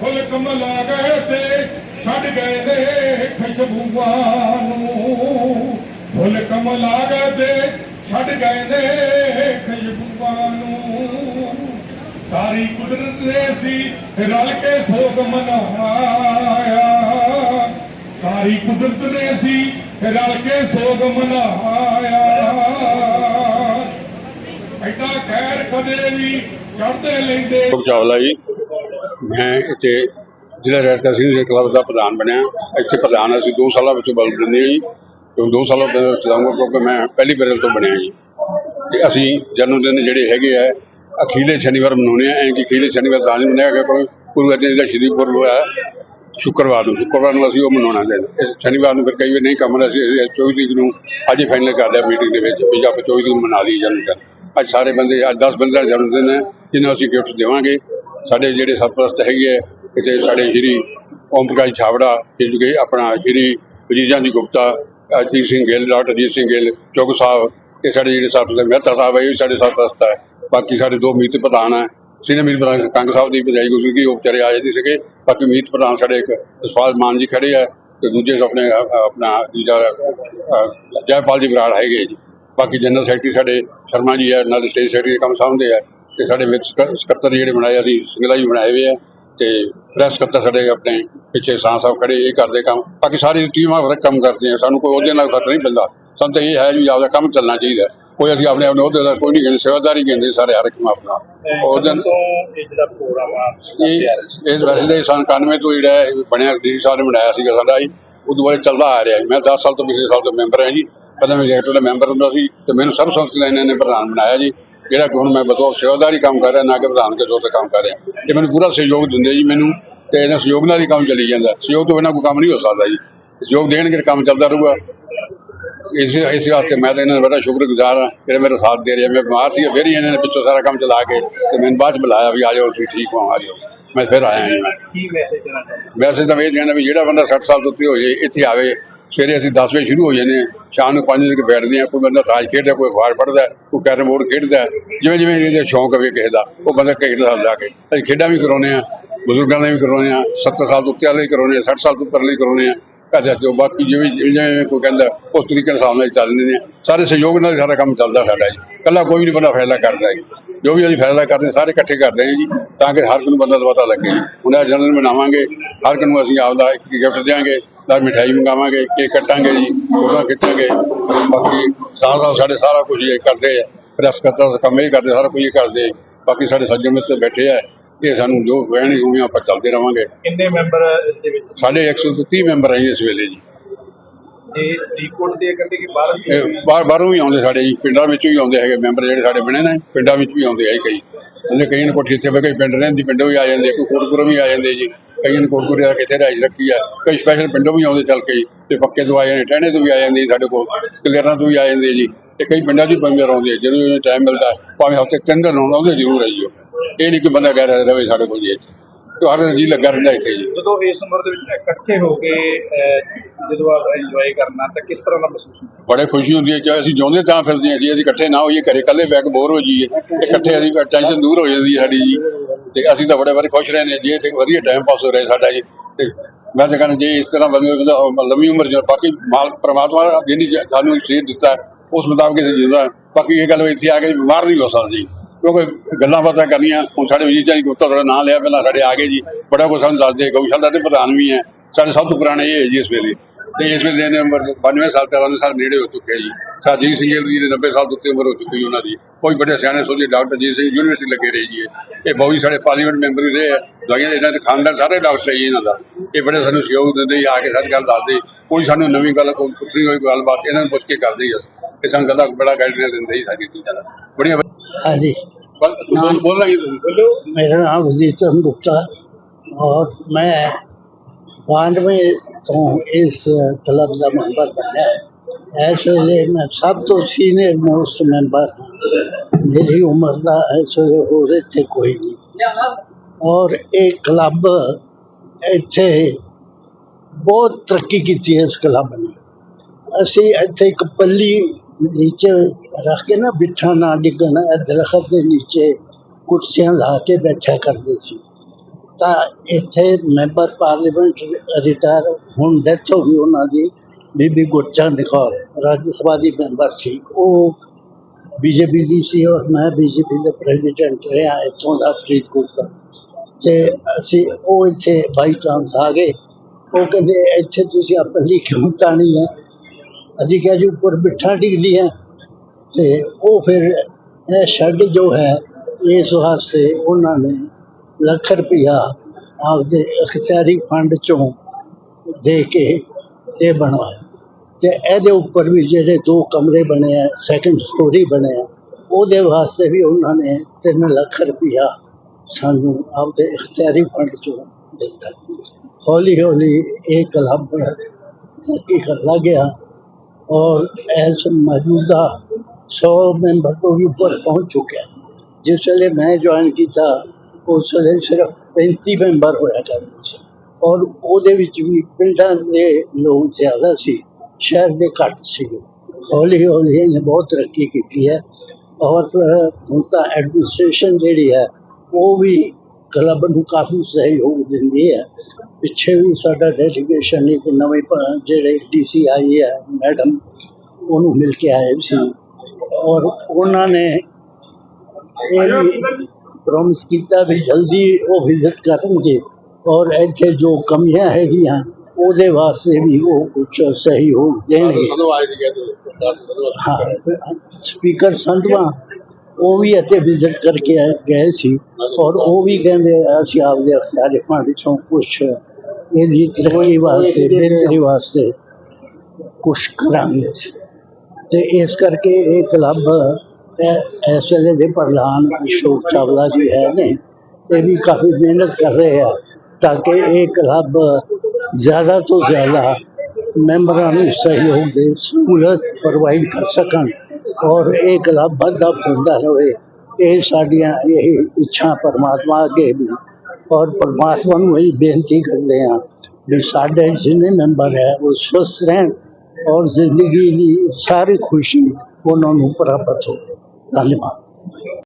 ਫੁੱਲ ਕਮਲਾ ਗਏ ਤੇ ਛੱਡ ਗਏ ਨੇ ਖੁਸ਼ਬੂਆਂ ਨੂੰ। ਫੁੱਲ ਕਮਲਾ ਗਏ ਤੇ ਛੱਡ ਗਏ ਨੇ ਖੁਸ਼ਬੂਆਂ ਨੂੰ। ਸਾਰੀ ਕੁਦਰਤ ਨੇ ਸੀ ਰਲ ਕੇ ਸੋਗ ਮਨਾਇਆ। ਸਾਰੀ ਕੁਦਰਤ ਨੇ ਸੀ ਰਲ ਕੇ ਸੋਗ ਮਨਾਇਆ। ਐਡਾ ਖੈਰ ਕਦੇ ਵੀ ਚਾਵਲਾ ਜੀ। ਮੈਂ ਇੱਥੇ ਜ਼ਿਲ੍ਹਾ ਰੈਡ ਕਰਾਸ ਦੇ ਕਲੱਬ ਦਾ ਪ੍ਰਧਾਨ ਬਣਿਆ। ਇੱਥੇ ਪ੍ਰਧਾਨ ਅਸੀਂ 2 ਸਾਲਾਂ ਵਿੱਚ ਬਦਲ ਦਿੰਦੇ ਹਾਂ ਜੀ। ਕਿਉਂ 2 ਸਾਲਾਂ ਦੇ ਵਿੱਚ ਰਹਾਂਗਾ ਕਿਉਂਕਿ ਮੈਂ ਪਹਿਲੀ ਬਰਲ ਤੋਂ ਬਣਿਆ ਜੀ। ਤੇ ਅਸੀਂ ਜਨਮ ਦਿਨ ਜਿਹੜੇ ਹੈਗੇ ਆ ਅਖੀਲੇ ਸ਼ਨੀਵਾਰ ਮਨਾਉਂਦੇ ਆ ਐਂ ਕਿ ਅਖੀਲੇ ਸ਼ਨੀਵਾਰ ਤਾਂ ਨਹੀਂ ਮਨਾਇਆ ਗਿਆ ਕੋਈ ਗੁਰੂ ਅਰਜਨ ਦੇਵ ਦਾ ਸ਼੍ਰੀ ਪੁਰਬ ਹੋਇਆ। ਸ਼ੁੱਕਰਵਾਰ ਨੂੰ ਸ਼ੁੱਕਰਵਾਰ ਨੂੰ ਅਸੀਂ ਉਹ ਮਨਾਉਣਾ ਚਾਹੀਦਾ ਸ਼ਨੀਵਾਰ ਨੂੰ ਫਿਰ ਕਈ ਵਾਰ ਨਹੀਂ ਕੰਮ ਹੁੰਦਾ ਅਸੀਂ ਅਸੀਂ 24 ਤਰੀਕ ਨੂੰ ਅੱਜ ਫਾਈਨਲ ਕਰ ਲਿਆ ਮੀਟਿੰਗ ਦੇ ਵਿੱਚ ਵੀ ਆਪਾਂ 24 ਤਰੀਕ ਨੂੰ ਮਨਾ ਲਈ ਜਨਮ ਦਿਨ ਅੱਜ ਸਾਰੇ ਬੰਦੇ, ਅੱਜ 10 ਬੰਦੇ ਦਾ ਜਨਮ ਦਿਨ ਹੈ, ਜਿਹਨਾਂ ਅਸੀਂ ਗਿਫਟ ਦੇਵਾਂਗੇ। ਸਾਡੇ ਜਿਹੜੇ ਸਰਪ੍ਰਸਤ ਹੈਗੇ ਆ ਇੱਥੇ ਸਾਡੇ ਸ਼੍ਰੀ ਓਮ ਪ੍ਰਕਾਸ਼ ਛਾਵੜਾ ਤੇ ਜਿਹੜੇ ਆਪਣਾ ਸ਼੍ਰੀ ਵਜੀਦਾਂ ਦੀ ਗੁਪਤਾ, ਅਜੀਤ ਸਿੰਘ ਗਿੱਲ, ਡਾਕਟਰ ਅਜੀਤ ਸਿੰਘ ਗਿੱਲ, ਚੁੱਗ ਸਾਹਿਬ, ਇਹ ਸਾਡੇ ਜਿਹੜੇ ਸਰਪ੍ਰਸਤ ਮਹਿਤਾ ਸਾਹਿਬ ਹੈ, ਇਹ ਵੀ ਸਾਡੇ ਸਰਪ੍ਰਸਤ ਹੈ। ਬਾਕੀ ਸਾਡੇ ਦੋ ਮੀਤ ਪ੍ਰਧਾਨ ਹੈ, ਸੀਨੀਅਰ ਮੀਤ ਪ੍ਰਧਾਨ ਕੰਗ ਸਾਹਿਬ ਦੀ ਬਜਾਈ ਗੁਜ਼ਰ ਗਈ, ਉਹ ਵਿਚਾਰੇ ਆ ਜਾਂਦੇ ਸੀਗੇ। ਬਾਕੀ ਮੀਤ ਪ੍ਰਧਾਨ ਸਾਡੇ ਇੱਕ ਜਸਪਾਲ ਮਾਨ ਜੀ ਖੜੇ ਆ, ਤੇ ਦੂਜੇ ਆਪਣੇ ਆਪਣਾ ਦੂਜਾ ਜੈਪਾਲ ਜੀ ਬਰਾੜ ਹੈਗੇ ਜੀ। ਬਾਕੀ ਜਨਰਲ ਸੈਕਟਰੀ ਸਾਡੇ ਸ਼ਰਮਾ ਜੀ ਹੈ ਨਾਲ ਸਟੇਟ ਸੈਕਟਰੀ ਦੇ ਕੰਮ ਸਾਂਭਦੇ ਆ ਤੇ ਸਾਡੇ ਵਿੱਚ ਸਕ- ਸਕੱਤਰ ਜਿਹੜੇ ਬਣਾਏ ਅਸੀਂ ਸਿੰਗਲਾ ਜੀ ਬਣਾਏ ਹੋਏ ਆ ਤੇ ਪ੍ਰੈਸ ਸਕੱਤਰ ਸਾਡੇ ਆਪਣੇ ਪਿੱਛੇ ਸਾਹ ਸਾਹਿਬ ਖੜੇ ਇਹ ਕਰਦੇ ਕੰਮ। ਬਾਕੀ ਸਾਰੀ ਟੀਮਾਂ ਵਰਕ ਕੰਮ ਕਰਦੀਆਂ ਸਾਨੂੰ ਕੋਈ ਉਹਦੇ ਨਾਲ ਫ਼ਰਕ ਨਹੀਂ ਪੈਂਦਾ। ਸਾਨੂੰ ਤਾਂ ਇਹ ਹੈ ਵੀ ਆਪਦਾ ਕੰਮ ਚੱਲਣਾ ਚਾਹੀਦਾ। ਕੋਈ ਅਸੀਂ ਆਪਣੇ ਆਪਣੇ ਉਹਦੇ ਦਾ ਕੋਈ ਨਹੀਂ ਕਹਿੰਦੇ ਸੇਵਾਦਾਰੀ ਕਹਿੰਦੇ ਸਾਰੇ ਹਰ ਇੱਕ ਆਪਣਾ। ਉਹ ਦਿਨ ਤੋਂ ਇਹ ਜਿਹੜਾ ਪ੍ਰੋਗਰਾਮ ਆ ਇਹ ਵੈਸੇ ਸਨ 91 ਤੋਂ ਜਿਹੜਾ ਬਣਿਆ ਡੀ ਸਾਹਿਬ ਨੇ ਬਣਾਇਆ ਸੀਗਾ ਸਾਡਾ ਜੀ ਉਦੋਂ ਬਾਅਦ ਚੱਲਦਾ ਆ ਰਿਹਾ। ਮੈਂ 10 ਸਾਲ ਤੋਂ ਪਿਛਲੇ ਸਾਲ ਤੋਂ ਮੈਂਬਰ ਹਾਂ ਜੀ। ਪਹਿਲਾਂ ਮੈਂ ਡਾਇਰੈਕਟਰ ਦਾ ਮੈਂਬਰ ਹੁੰਦਾ ਸੀ ਤੇ ਮੈਨੂੰ ਸਰਬਸੰਮਤੀ ਨਾਲ ਇਹਨਾਂ ਨੇ ਪ੍ਰਧਾਨ ਬਣਾਇਆ ਜੀ, ਜਿਹੜਾ ਕਿ ਹੁਣ ਮੈਂ ਬਤੌਰ ਸੇਵਾਦਾਰੀ ਕੰਮ ਕਰ ਰਿਹਾ, ਨਾ ਕਿ ਪ੍ਰਧਾਨ ਕੇ ਤੌਰ ਤੇ ਕੰਮ ਕਰ ਰਿਹਾ। ਇਹ ਮੈਨੂੰ ਪੂਰਾ ਸਹਿਯੋਗ ਦਿੰਦੇ ਜੀ ਮੈਨੂੰ ਤੇ ਇਹਨਾਂ ਸਹਿਯੋਗ ਨਾਲ ਹੀ ਕੰਮ ਚੱਲੀ ਜਾਂਦਾ। ਸਹਿਯੋਗ ਤੋਂ ਬਿਨਾਂ ਕੋਈ ਕੰਮ ਨਹੀਂ ਹੋ ਸਕਦਾ ਜੀ। ਸਹਿਯੋਗ ਦੇਣਗੇ ਕੰਮ ਚੱਲਦਾ ਰਹੂਗਾ। ਇਸ ਇਸ ਵਾਸਤੇ ਮੈਂ ਤਾਂ ਇਹਨਾਂ ਦਾ ਬੜਾ ਸ਼ੁਕਰਗੁਜ਼ਾਰ ਹਾਂ, ਜਿਹੜੇ ਮੇਰਾ ਸਾਥ ਦੇ ਰਹੇ ਮੈਂ ਬਿਮਾਰ ਸੀ ਫਿਰ ਹੀ ਇਹਨਾਂ ਨੇ ਪਿੱਛੋਂ ਸਾਰਾ ਕੰਮ ਚਲਾ ਕੇ ਤੇ ਮੈਨੂੰ ਬਾਅਦ ਚ ਬੁਲਾਇਆ ਵੀ ਆ ਜਾਓ, ਤੁਸੀਂ ਠੀਕ ਹੋ ਆ ਜਾਓ। ਮੈਂ ਫਿਰ ਆਇਆ ਜੀ। ਮੈਂ ਕੀ ਮੈਸੇਜ ਦੇਣਾ ਚਾਹੁੰਦੇ ਵੈਸੇ ਤਾਂ ਇਹ ਕਹਿਣਾ ਵੀ ਜਿਹੜਾ ਬੰਦਾ 60 ਸਾਲ ਤੋਂ ਉੱਤੇ ਹੋ ਜਾਏ ਇੱਥੇ ਆਵੇ। ਸਵੇਰੇ ਅਸੀਂ 10 ਵਜੇ ਸ਼ੁਰੂ ਹੋ ਜਾਂਦੇ ਹਾਂ। ਸ਼ਾਮ ਨੂੰ 5 ਵਜੇ ਤੱਕ ਬੈਠਦੇ ਹਾਂ। ਕੋਈ ਬੰਦਾ ਤਾਸ਼ ਖੇਡਦਾ ਕੋਈ ਅਖਬਾਰ ਪੜ੍ਹਦਾ ਕੋਈ ਕੈਰਮ ਬੋਰਡ ਖੇਡਦਾ। ਜਿਵੇਂ ਜਿਵੇਂ ਇਹਦੇ ਸ਼ੌਂਕ ਹੋਵੇ ਕਿਸੇ ਦਾ ਉਹ ਬੰਦਾ ਖੇਡਦਾ ਜਾ ਕੇ। ਅਸੀਂ ਖੇਡਾਂ ਵੀ ਕਰਾਉਂਦੇ ਆ ਬਜ਼ੁਰਗਾਂ ਦੇ ਵੀ ਕਰਾਉਂਦੇ ਆ 70 ਸਾਲ ਤੋਂ ਉੱਤੇ ਵਾਲੇ ਕਰਾਉਂਦੇ ਆ 60 ਸਾਲ ਤੋਂ ਉੱਪਰਲੇ ਵੀ ਕਰਾਉਂਦੇ ਆ ਘਰ ਜੋ ਬਾਕੀ ਜਿਵੇਂ ਜਿਵੇਂ ਕੋਈ ਕਹਿੰਦਾ ਉਸ ਤਰੀਕੇ ਨਾਲ ਸਾਹਮਣੇ ਚੱਲਦੇ ਨੇ। ਸਾਰੇ ਸਹਿਯੋਗ ਨਾਲ ਸਾਰਾ ਕੰਮ ਚੱਲਦਾ ਸਾਡਾ ਜੀ। ਕੱਲਾ ਕੋਈ ਨਹੀਂ ਬੰਦਾ ਫੈਸਲਾ ਕਰਦਾ ਜੀ। ਜੋ ਵੀ ਅਸੀਂ ਫੈਸਲਾ ਕਰਦੇ ਸਾਰੇ ਇਕੱਠੇ ਕਰਦੇ ਹਾਂ ਜੀ ਤਾਂ ਕਿ ਹਰ ਇੱਕ ਨੂੰ ਬੰਦਾ ਦਾ ਪਤਾ ਲੱਗੇ ਜੀ। ਹੁਣ ਇਹ ਜਨਮ ਮਨਾਵਾਂਗੇ ਹਰ ਇੱਕ ਨੂੰ ਅਸੀਂ ਆਪਦਾ ਇੱਕ ਗਿਫਟ ਦੇਵਾਂਗੇ ਨਾਲ ਮਿਠਾਈ ਮੰਗਾਵਾਂਗੇ ਕੇਕ ਕੱਟਾਂਗੇ ਜੀ ਫੋਟੋਆਂ ਖਿੱਚਾਂਗੇ। ਬਾਕੀ ਸਾਹ ਸਾਹ ਸਾਡੇ ਸਾਰਾ ਕੁਝ ਇਹ ਕਰਦੇ ਆ। ਪ੍ਰੈਸ ਕਰਤਾ ਕੰਮ ਇਹ ਕਰਦੇ ਸਾਰਾ ਕੁਝ ਇਹ ਕਰਦੇ ਬਾਕੀ ਸਾਡੇ ਸੱਜਣ ਮਿੱਤਰ ਬੈਠੇ ਆ ਇਹ ਸਾਨੂੰ ਜੋ ਕਹਿਣੀ ਹੋਣੀ ਆਪਾਂ ਚੱਲਦੇ ਰਵਾਂਗੇ। ਕਿੰਨੇ ਮੈਂਬਰ ਇਸ ਦੇ ਵਿੱਚ? ਸਾਡੇ 130 ਮੈਂਬਰ ਆ ਜੀ ਇਸ ਵੇਲੇ ਜੀ। ਜੇ ਫਰੀਦਕੋਟ ਦੇ ਕਹਿੰਦੇ ਕਿ ਬਾਹਰ ਬਾਹਰ ਬਾਹਰੋਂ ਵੀ ਆਉਂਦੇ ਸਾਡੇ ਜੀ, ਪਿੰਡਾਂ ਵਿੱਚੋਂ ਵੀ ਆਉਂਦੇ ਹੈਗੇ ਮੈਂਬਰ ਜਿਹੜੇ ਸਾਡੇ ਬਣੇ ਨੇ, ਪਿੰਡਾਂ ਵਿੱਚ ਵੀ ਆਉਂਦੇ ਹੈ ਕਈ ਉਹਦੇ ਕਈਆਂ ਨੇ ਕੋਠੀ ਇੱਥੇ ਬਈ ਪਿੰਡ ਰਹਿੰਦੀ ਪਿੰਡੋਂ ਵੀ ਆ ਜਾਂਦੇ ਕੋਈ ਕੋਟਪੁਰੋਂ ਵੀ ਆ ਜਾਂਦੇ ਜੀ, ਕਈਆਂ ਨੇ ਕੋਟਪੁਰੇ ਆ ਕੇ ਇੱਥੇ ਰਾਜ ਰੱਖੀ ਆ, ਕਈ ਸਪੈਸ਼ਲ ਪਿੰਡੋਂ ਵੀ ਆਉਂਦੇ ਚੱਲ ਕੇ ਤੇ ਪੱਕੇ ਤੋਂ ਆ ਜਾਂਦੇ, ਟਹਿਣੇ ਤੋਂ ਵੀ ਆ ਜਾਂਦੇ ਜੀ ਸਾਡੇ ਕੋਲ, ਕਲੇਰਾਂ ਤੋਂ ਵੀ ਆ ਜਾਂਦੇ ਜੀ, ਤੇ ਕਈ ਪਿੰਡਾਂ 'ਚ ਵੀ ਬੰਦੇ ਆਉਂਦੇ ਜਦੋਂ ਟਾਈਮ ਮਿਲਦਾ, ਭਾਵੇਂ ਹਫ਼ਤੇ ਤਿੰਨ ਦਿਨ ਆਉਣ ਆਉਂਦੇ ਜ਼ਰੂਰ ਹੈ ਜੀ ਉਹ। ਇਹ ਨਹੀਂ ਕਿ ਬੰਦਾ ਕਹਿ ਰਿਹਾ ਰਵੇ ਸਾਡੇ ਕੋਲ ਜੀ ਇੱਥੇ ਹਰ ਜੀ ਲੱਗਾ ਰਹਿੰਦਾ ਇੱਥੇ ਜੀ। ਜਦੋਂ ਇਸ ਉਮਰ ਦੇ ਵਿੱਚ ਇਕੱਠੇ ਹੋ ਕੇ ਅਹ, ਜਦੋਂ ਆਪ ਇੰਜੋਏ ਕਰਨਾ ਤਾਂ ਕਿਸ ਤਰ੍ਹਾਂ ਦਾ ਮਹਿਸੂਸ ਹੁੰਦਾ? ਬੜੇ ਖੁਸ਼ੀ ਹੁੰਦੀ ਹੈ ਕਿ ਅਸੀਂ ਜਿਉਂਦੇ ਤਾਂ ਫਿਰਦੇ ਹਾਂ ਜੀ ਅਸੀਂ ਇਕੱਠੇ ਨਾ ਹੋਈਏ ਘਰੇ ਇਕੱਲੇ ਬੈਗ ਬੋਰ ਹੋ ਜਾਈਏ ਤੇ ਇਕੱਠੇ ਅਸੀਂ ਟੈਨਸ਼ਨ ਦੂਰ ਹੋ ਜਾਂਦੀ ਹੈ ਸਾਡੀ ਜੀ। ਤੇ ਅਸੀਂ ਤਾਂ ਬੜੇ ਬੜੇ ਖੁਸ਼ ਰਹਿੰਦੇ ਹਾਂ ਜੀ ਇੱਥੇ ਵਧੀਆ ਟਾਈਮ ਪਾਸ ਹੋ ਰਿਹਾ ਸਾਡਾ ਜੀ ਤੇ ਮੈਂ ਤਾਂ ਕਹਿੰਦਾ ਜੇ ਇਸ ਤਰ੍ਹਾਂ ਬੰਦੇ ਦਾ ਲੰਮੀ ਉਮਰ ਜੋ ਬਾਕੀ ਮਾਲ ਪ੍ਰਮਾਤਮਾ ਜਿਹਨੇ ਜ- ਸਾਨੂੰ ਸਰੀਰ ਦਿੱਤਾ ਹੈ, ਉਸ ਮੁਤਾਬਕ ਅਸੀਂ ਜਿਉਂਦਾ ਹਾਂ। ਬਾਕੀ ਇਹ ਗੱਲ ਵੀ ਇੱਥੇ ਆ ਕੇ ਬਿਮਾਰ ਨਹੀਂ ਹੋ ਸਕਦੀ। ਕਿਉਂਕਿ ਗੱਲਾਂ ਬਾਤਾਂ ਕਰਨੀਆਂ ਹੁਣ ਸਾਡੇ ਵਜੀਦ ਜੀ ਗੁਪਤਾ ਤੁਹਾਡਾ ਨਾਂ ਲਿਆ ਪਹਿਲਾਂ ਸਾਡੇ ਆ ਗਏ ਜੀ। ਬੜਾ ਕੁਝ ਸਾਨੂੰ ਦੱਸਦੇ ਗਊਸ਼ਾਲਾ ਦੇ ਪ੍ਰਧਾਨ ਵੀ ਹੈ। ਸਾਡੇ ਸਭ ਤੋਂ ਪੁਰਾਣੇ ਇਹ ਹੈ ਜੀ ਇਸ ਵੇਲੇ। ਤੇ ਇਸ ਵੇਲੇ ਦੇ ਉਮਰ 92 ਸਾਲ 93 ਸਾਲ ਨੇੜੇ ਹੋ ਚੁੱਕੇ ਜੀ। ਸਾਜੀ ਸਿੰਘ ਜੀ ਦੇ 90 ਸਾਲ ਤੋਂ ਉੱਤੇ ਉਮਰ ਹੋ ਚੁੱਕੀ ਉਹਨਾਂ ਦੀ। ਕੋਈ ਬੜੇ ਸਿਆਣੇ ਸੋਝੇ ਡਾਕਟਰ ਜੀ ਸਿੰਘ ਯੂਨੀਵਰਸਿਟੀ ਲੱਗੇ ਰਹੇ ਜੀ ਇਹ। ਬਹੁਤ ਹੀ ਸਾਡੇ ਪਾਰਲੀਮੈਂਟ ਮੈਂਬਰ ਵੀ ਰਹੇ ਆ। ਦਵਾਈਆਂ ਇਹਨਾਂ ਦੇ ਖਾਨਦਾਨ ਸਾਰੇ ਡਾਕਟਰ ਹੈ ਜੀ ਇਹਨਾਂ ਦਾ। ਇਹ ਬੜੇ ਸਾਨੂੰ ਸਹਿਯੋਗ ਦਿੰਦੇ ਜੀ, ਆ ਕੇ ਸਾਰੀ ਗੱਲ ਦੱਸਦੇ। ਕੋਈ ਸਾਨੂੰ ਨਵੀਂ ਗੱਲ ਕੋਈ ਪੁੱਛਣੀ ਹੋਈ ਗੱਲਬਾਤ ਇਹਨਾਂ ਨੂੰ ਪੁੱਛ ਕੇ ਕਰਦੇ ਹੀ ਅਸੀਂ। ਇਹ ਸਾਨੂੰ ਗੱਲਾਂ ਬੜਾ ਗਾਈਡੈਂਸ ਦਿੰਦੇ ਹੀ ਸਾਰੀ ਚੀਜ਼ਾਂ ਦਾ। ਬੜੀਆਂ ہاں جی۔ میرا نام وزیر چند گپتا اور میں بانوے تو اس کلب کا ممبر بنا اس ویلے میں سب تو سینئر موسٹ ممبر ہاں۔ میری عمر کا اس ویلے ہو رہے تھے کوئی نہیں۔ اور یہ کلب اتنے بہت ترقی کی اس کلب نے۔ اسی اتنے ایک پلی ਨੀਚੇ ਰੱਖ ਕੇ ਨਾ ਬਿੱਠਾ ਨਾ ਡਿੱਗਣ, ਇਹ ਦਰਖਤ ਦੇ ਨੀਚੇ ਕੁਰਸੀਆਂ ਲਾ ਕੇ ਬੈਠਿਆ ਕਰਦੇ ਸੀ। ਤਾਂ ਇੱਥੇ ਮੈਂਬਰ ਪਾਰਲੀਮੈਂਟ ਰਿਟਾਇਰ ਹੁਣ ਡੈਥ ਹੋ ਗਈ ਉਹਨਾਂ ਦੀ, ਬੀਬੀ ਗੁਰਚਰਨ ਕੌਰ, ਰਾਜ ਸਭਾ ਦੀ ਮੈਂਬਰ ਸੀ। ਉਹ ਬੀਜੇਪੀ ਦੀ ਸੀ ਔਰ ਮੈਂ ਬੀਜੇਪੀ ਦਾ ਪ੍ਰੈਜ਼ੀਡੈਂਟ ਰਿਹਾ ਇੱਥੋਂ ਦਾ ਫਰੀਦਕੋਟ ਦਾ। ਤੇ ਅਸੀਂ ਉਹ ਇੱਥੇ ਬਾਈ ਚਾਂਸ ਆ ਗਏ। ਉਹ ਕਹਿੰਦੇ, ਇੱਥੇ ਤੁਸੀਂ ਆਪਣੀ ਕਿਉਂ ਤਾਣੀ ਹੈ? ਅਸੀਂ ਕਿਹਾ ਜੀ, ਉੱਪਰ ਬਿਠਾ ਡਿੱਗਦੀ ਹੈ ਤੇ ਉਹ ਫਿਰ ਇਹ ਸ਼ੈੱਡ ਜੋ ਹੈ, ਇਸ ਵਾਸਤੇ ਉਹਨਾਂ ਨੇ ਲੱਖ ਰੁਪਇਆ ਆਪਦੇ ਅਖਤਿਆਰੀ ਫੰਡ ਚੋਂ ਦੇ ਕੇ ਇਹ ਬਣਵਾਇਆ। ਤੇ ਇਹਦੇ ਉੱਪਰ ਵੀ ਜਿਹੜੇ ਦੋ ਕਮਰੇ ਬਣੇ ਆ ਸੈਕੰਡ ਸਟੋਰੀ ਬਣੇ ਆ, ਉਹਦੇ ਵਾਸਤੇ ਵੀ ਉਹਨਾਂ ਨੇ 3 ਲੱਖ ਰੁਪਇਆ ਸਾਨੂੰ ਆਪਦੇ ਅਖਤਿਆਰੀ ਫੰਡ ਚੋਂ ਦਿੱਤਾ। ਹੌਲੀ ਹੌਲੀ ਇਹ ਕਲੱਬ ਤਰੱਕੀ ਕਰਦਾ ਗਿਆ और ऐसे मौजूदा सौ मेंबर तो भी ऊपर पहुंच चुके हैं जिस वे मैं ज्वाइन किया ਉਸ ਵੇਲੇ ਸਿਰਫ 35 ਮੈਂਬਰ ਹੋਇਆ ਕਰਦੇ ਸੀ ਔਰ ਉਹਦੇ ਵਿੱਚ ਵੀ ਪਿੰਡਾਂ ਦੇ ਲੋਕ ਜ਼ਿਆਦਾ ਸੀ ਸ਼ਹਿਰ ਦੇ ਘੱਟ ਸੀ ਹੌਲੀ ਹੌਲੀ ਇਹਨੇ ਬਹੁਤ ਤਰੱਕੀ ਕੀਤੀ ਹੈ ਔਰ ਹੁਣ ਤਾਂ ਐਡਮਿਨਿਸਟ੍ਰੇਸ਼ਨ ਜਿਹੜੀ ਹੈ ਉਹ ਵੀ ਕਲੱਬ ਨੂੰ ਕਾਫੀ ਸਹਿਯੋਗ ਦਿੰਦੀ ਹੈ। ਪਿੱਛੇ ਵੀ ਸਾਡਾ ਡੈਲੀਗੇਸ਼ਨ ਇੱਕ ਨਵੇਂ ਪ- ਜਿਹੜੇ ਡੀਸੀ ਆਈ ਹੈ ਮੈਡਮ ਉਹਨੂੰ ਮਿਲ ਕੇ ਆਏ ਸੀ। ਔਰ ਉਹਨਾਂ ਨੇ ਇਹ ਵੀ ਪ੍ਰੋਮਿਸ ਕੀਤਾ ਵੀ ਜਲਦੀ ਉਹ ਵਿਜ਼ਿਟ ਕਰਨਗੇ। ਔਰ ਇੱਥੇ ਜੋ ਕਮੀਆਂ ਹੈਗੀਆਂ ਉਹਦੇ ਵਾਸਤੇ ਵੀ ਉਹ ਕੁਝ ਸਹਿਯੋਗ ਦੇਣਗੇ। ਹਾਂ ਸਪੀਕਰ ਸੰਧਵਾ ਉਹ ਵੀ ਇੱਥੇ ਵਿਜ਼ਿਟ ਕਰਕੇ ਆਏ- ਗਏ ਸੀ ਔਰ ਉਹ ਵੀ ਕਹਿੰਦੇ ਅਸੀਂ ਆਪਦੇ ਅਖਤਿਆਰੀ ਫੰਡ ਚੋਂ ਕੁਛ ਇਹਦੀ ਤਰੱਕੀ ਵਾਸਤੇ ਬਿਹਤਰੀ ਵਾਸਤੇ ਕੁਛ ਕਰਾਂਗੇ ਤੇ ਇਸ ਕਰਕੇ ਇਹ ਕਲੱਬ ਇਹ- ਇਸ ਵੇਲੇ ਦੇ ਪ੍ਰਧਾਨ ਅਸ਼ੋਕ ਚਾਵਲਾ ਜੀ ਹੈ ਨੇ, ਇਹ ਵੀ ਕਾਫੀ ਮਿਹਨਤ ਕਰ ਰਹੇ ਆ ਤਾਂ ਕਿ ਇਹ ਕਲੱਬ ਜ਼ਿਆਦਾ ਤੋਂ ਜ਼ਿਆਦਾ ਮੈਂਬਰਾਂ ਨੂੰ ਸਹਿਯੋਗ ਦੇ ਸਹੂਲਤ ਪ੍ਰੋਵਾਈਡ ਕਰ ਸਕਣ। ਔਰ ਇਹ ਕਲੱਬ ਵੱਧਦਾ ਫੁੱਲਦਾ ਰਹੇ ਇਹ ਸਾਡੀਆਂ ਇਹ ਇੱਛਾ ਪਰਮਾਤਮਾ ਅੱਗੇ ਵੀ ਔਰ ਪਰਮਾਤਮਾ ਨੂੰ ਇਹ ਬੇਨਤੀ ਕਰਦੇ ਹਾਂ ਵੀ ਸਾਡੇ ਜਿੰਨੇ ਮੈਂਬਰ ਹੈ ਉਹ ਸਵਸਥ ਰਹਿਣ ਔਰ ਜ਼ਿੰਦਗੀ ਦੀ ਸਾਰੀ ਖੁਸ਼ੀ ਉਹਨਾਂ ਨੂੰ ਪ੍ਰਾਪਤ ਹੋਵੇ ਧੰਨਵਾਦ